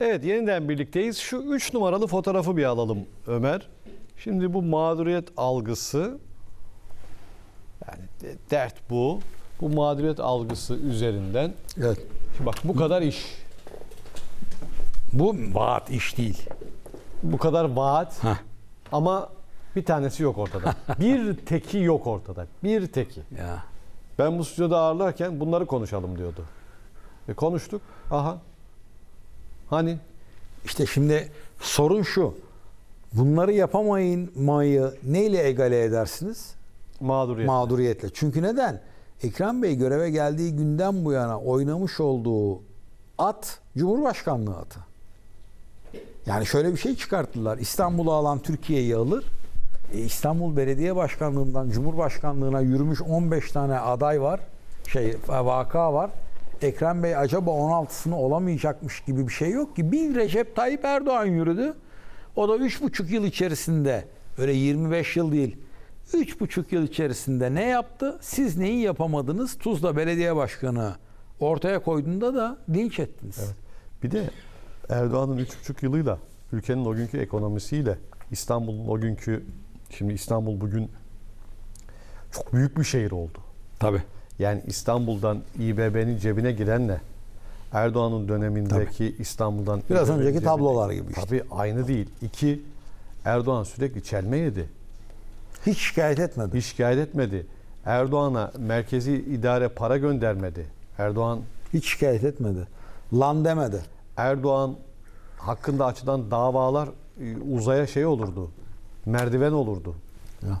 Evet yeniden birlikteyiz. Şu 3 numaralı fotoğrafı bir alalım Ömer. Şimdi bu mağduriyet algısı yani de- dert bu. Bu mağduriyet algısı üzerinden Evet. Şimdi bak bu kadar iş, Bu vaat iş değil. bu kadar vaat Heh. ama bir tanesi yok ortada. bir teki yok ortada. Bir teki. Ya. Ben bu stüdyoda ağırlarken bunları konuşalım diyordu. E konuştuk. Aha. Hani İşte şimdi sorun şu. Bunları yapamayı neyle egale edersiniz? mağduriyet. Mağduriyetle. Çünkü neden? Ekrem Bey göreve geldiği günden bu yana oynamış olduğu at Cumhurbaşkanlığı atı. Yani şöyle bir şey çıkarttılar. İstanbul'u alan Türkiye'yi alır. E, İstanbul Belediye Başkanlığından Cumhurbaşkanlığına yürümüş 15 tane aday var. Şey vaka var. Ekrem Bey acaba 16'sını olamayacakmış gibi bir şey yok ki. Bir Recep Tayyip Erdoğan yürüdü. O da 3,5 yıl içerisinde öyle 25 yıl değil. 3,5 yıl içerisinde ne yaptı? Siz neyi yapamadınız? Tuzla Belediye Başkanı ortaya koyduğunda da linç ettiniz. Evet. Bir de Erdoğan'ın 3,5 yılıyla ülkenin o günkü ekonomisiyle İstanbul'un o günkü şimdi İstanbul bugün çok büyük bir şehir oldu. Tabii. Yani İstanbul'dan İBB'nin cebine girenle Erdoğan'ın dönemindeki İstanbul'dan Biraz önceki cebine- tablolar gibi işte. Tabii aynı değil. İki, Erdoğan sürekli çelme yedi. Hiç şikayet etmedi. Hiç şikayet etmedi. Erdoğan'a merkezi idare para göndermedi. Erdoğan Hiç şikayet etmedi. Lan demedi. Erdoğan hakkında açılan davalar e, uzaya şey olurdu. Merdiven olurdu. Ya.